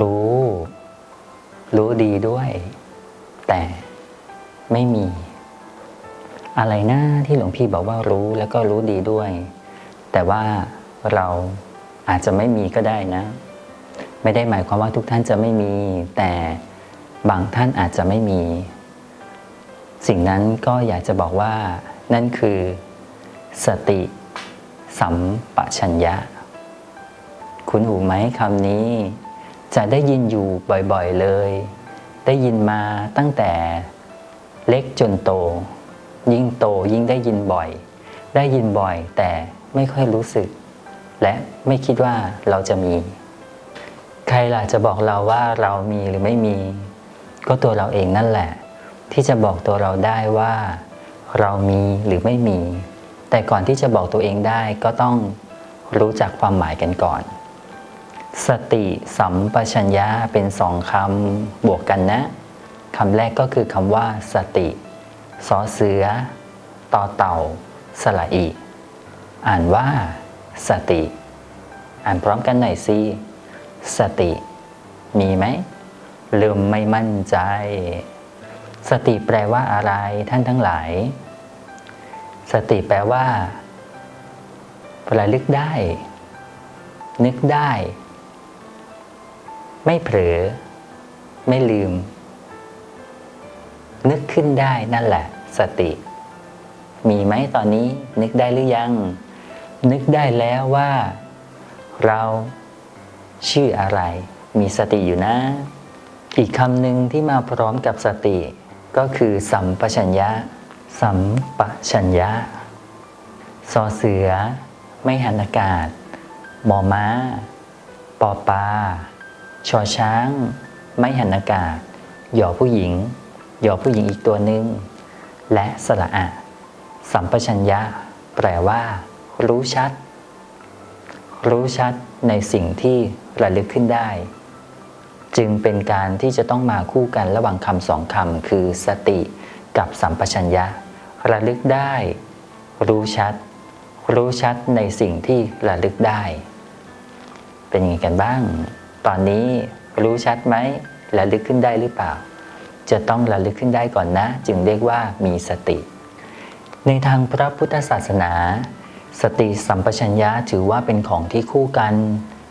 รู้ รู้ดีด้วย แต่ไม่มี อะไรนะที่หลวงพี่บอกว่ารู้แล้วก็รู้ดีด้วย แต่ว่าเราอาจจะไม่มีก็ได้นะ ไม่ได้หมายความว่าทุกท่านจะไม่มี แต่บางท่านอาจจะไม่มี สิ่งนั้นก็อยากจะบอกว่า นั่นคือ สติสัมปชัญญะ คุณหูไหมคำนี้ จะได้ยินอยู่บ่อยๆเลย ได้ยินมาตั้งแต่เล็กจนโต ยิ่งโตยิ่งได้ยินบ่อย ได้ยินบ่อยแต่ไม่ค่อยรู้สึก และไม่คิดว่าเราจะมี ใครล่ะจะบอกเราว่าเรามีหรือไม่มี ก็ตัวเราเองนั่นแหละ ที่จะบอกตัวเราได้ว่า เรามีหรือไม่มี แต่ก่อนที่จะบอกตัวเองได้ก็ต้องรู้จักความหมายกันก่อน สติสัมปชัญญะเป็นสองคำบวกกันนะคำแรกก็คือคำว่า สติสอเสือต่อเต่าสระอีอ่านว่า สติ อ่านพร้อมกันหน่อยสิสติ มีไหมเริ่มไม่มั่นใจ สติแปลว่าอะไรท่านทั้งหลาย สติแปลว่าระลึกได้ นึกได้ ไม่เผลอ ไม่ลืม นึกขึ้นได้นั่นแหละ สติ มีไหมตอนนี้นึกได้หรือยัง นึกได้แล้วว่า เราชื่ออะไร มีสติอยู่นะ อีกคำหนึ่งที่มาพร้อมกับสติ ก็คือสัมปชัญญะ สัมปชัญญะซอเสือ ไม่หันอากาศ หมอม้า ปอปลา ชอช้าง ไม่หันอากาศ หยอผู้หญิง หยอผู้หญิงอีกตัวหนึ่ง และสระอะ สัมปชัญญะ แปลว่า รู้ชัด รู้ชัดในสิ่งที่ระลึกขึ้นได้ จึงเป็นการที่จะต้องมาคู่กันระหว่างคำสองคำคือสติกับสัมปชัญญะ ระลึกได้ รู้ชัด รู้ชัดในสิ่งที่ระลึกได้ เป็นยังไงกันบ้าง ตอนนี้รู้ชัดไหมระลึกขึ้นได้หรือเปล่า จะต้องระลึกขึ้นได้ก่อนนะ จึงเรียกว่ามีสติ ในทางพระพุทธศาสนา สติสัมปชัญญะถือว่าเป็นของที่คู่กัน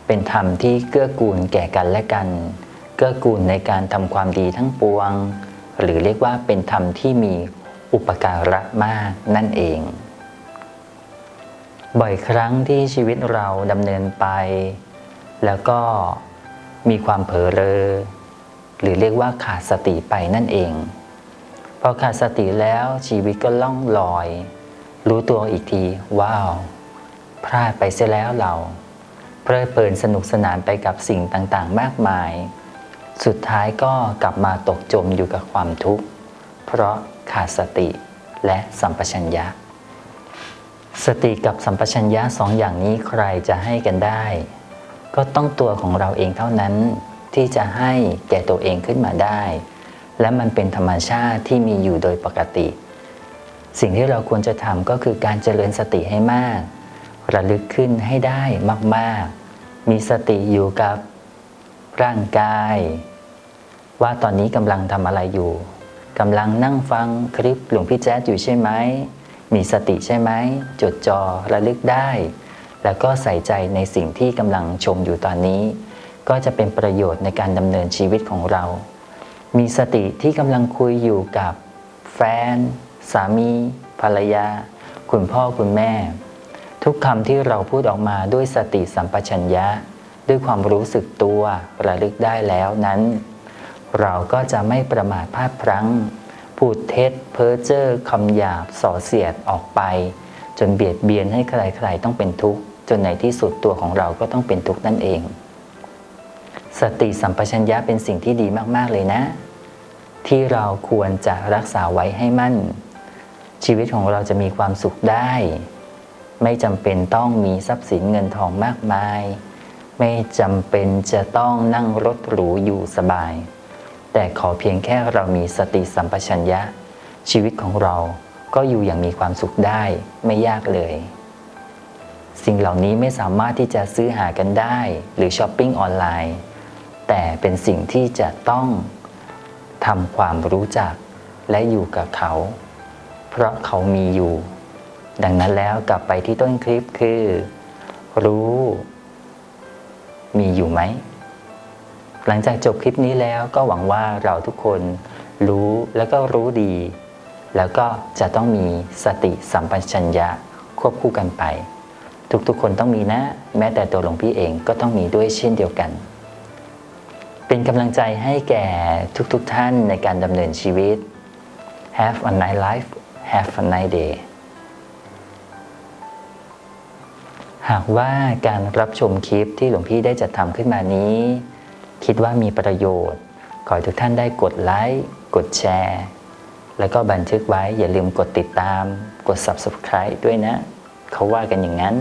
เป็นธรรมที่เกื้อกูลแก่กันและกัน เกื้อกูลในการทำความดีทั้งปวง หรือเรียกว่าเป็นธรรมที่มีอุปการะมากนั่นเอง บ่อยครั้งที่ชีวิตเราดำเนินไป แล้วก็ มีความเผลอเรอหรือเรียกว่าขาดสติไปนั่นเอง พอขาดสติแล้วชีวิตก็ล่องลอย รู้ตัวอีกที ว้าว พลาดไปเสียแล้วเรา เพลิดเพลินสนุกสนานไปกับสิ่งต่างๆ มากมาย สุดท้ายก็กลับมาตกจมอยู่กับความทุกข์ เพราะขาดสติและสัมปชัญญะ สติกับสัมปชัญญะสองอย่างนี้ใครจะให้กันได้ ก็ต้องตัวของเราเองเท่านั้นที่จะให้แก่ตัวเองขึ้นมาได้ และมันเป็นธรรมชาติที่มีอยู่โดยปกติ สิ่งที่เราควรจะทำก็คือการเจริญสติให้มาก ระลึกขึ้นให้ได้มากๆ มีสติอยู่กับร่างกาย ว่าตอนนี้กำลังทำอะไรอยู่กำลังนั่งฟังคลิปหลวงพี่แจ๊ดอยู่ใช่ไหมมีสติใช่ไหมจดจอระลึกได้ แล้วก็ใส่ใจในสิ่งที่กำลังชมอยู่ตอนนี้ ก็จะเป็นประโยชน์ในการดำเนินชีวิตของเรา มีสติที่กำลังคุยอยู่กับแฟน สามี ภรรยา คุณพ่อคุณแม่ ทุกคำที่เราพูดออกมาด้วยสติสัมปชัญญะ ด้วยความรู้สึกตัวระลึกได้แล้วนั้น เราก็จะไม่ประมาทพลาดพลั้งพูดเท็จเพ้อเจ้อคำหยาบส่อเสียดออกไป จนเบียดเบียนให้ใครๆต้องเป็นทุกข์ จนในที่สุดตัวของเราก็ต้องเป็นทุกข์นั่นเอง สติสัมปชัญญะเป็นสิ่งที่ดีมาก ๆ เลยนะ ที่เราควรจะรักษาไว้ให้มั่น ชีวิตของเราจะมีความสุขได้ ไม่จำเป็นต้องมีทรัพย์สินเงินทองมากมาย ไม่จำเป็นจะต้องนั่งรถหรูอยู่สบาย แต่ขอเพียงแค่เรามีสติสัมปชัญญะ ชีวิตของเราก็อยู่อย่างมีความสุขได้ไม่ยากเลย สิ่งเหล่านี้ไม่สามารถที่จะซื้อหากันได้ หรือช้อปปิ้งออนไลน์ แต่เป็นสิ่งที่จะต้องทำความรู้จักและอยู่กับเขา เพราะเขามีอยู่ ดังนั้นแล้วกลับไปที่ต้นคลิปคือ รู้ มีอยู่ไหม หลังจากจบคลิปนี้แล้วก็หวังว่าเราทุกคนรู้แล้วก็รู้ดี แล้วก็จะต้องมีสติสัมปชัญญะควบคู่กันไป ทุกๆ คนต้องมีนะ แม้แต่ตัวหลวงพี่เองก็ต้องมีด้วยเช่นเดียวกัน เป็นกำลังใจให้แก่ทุกๆทท่านในการดำเนินชีวิต Have a nice life Have a nice day หากว่าการรับชมคลิปที่หลวงพี่ได้จัดทำขึ้นมานี้ คิดว่ามีประโยชน์ ขอให้ทุกท่านได้กดไลค์ กดแชร์ แล้วก็บันทึกไว้อย่าลืมกดติดตาม กด Subscribe ด้วยนะ เขาว่ากันอย่างนั้น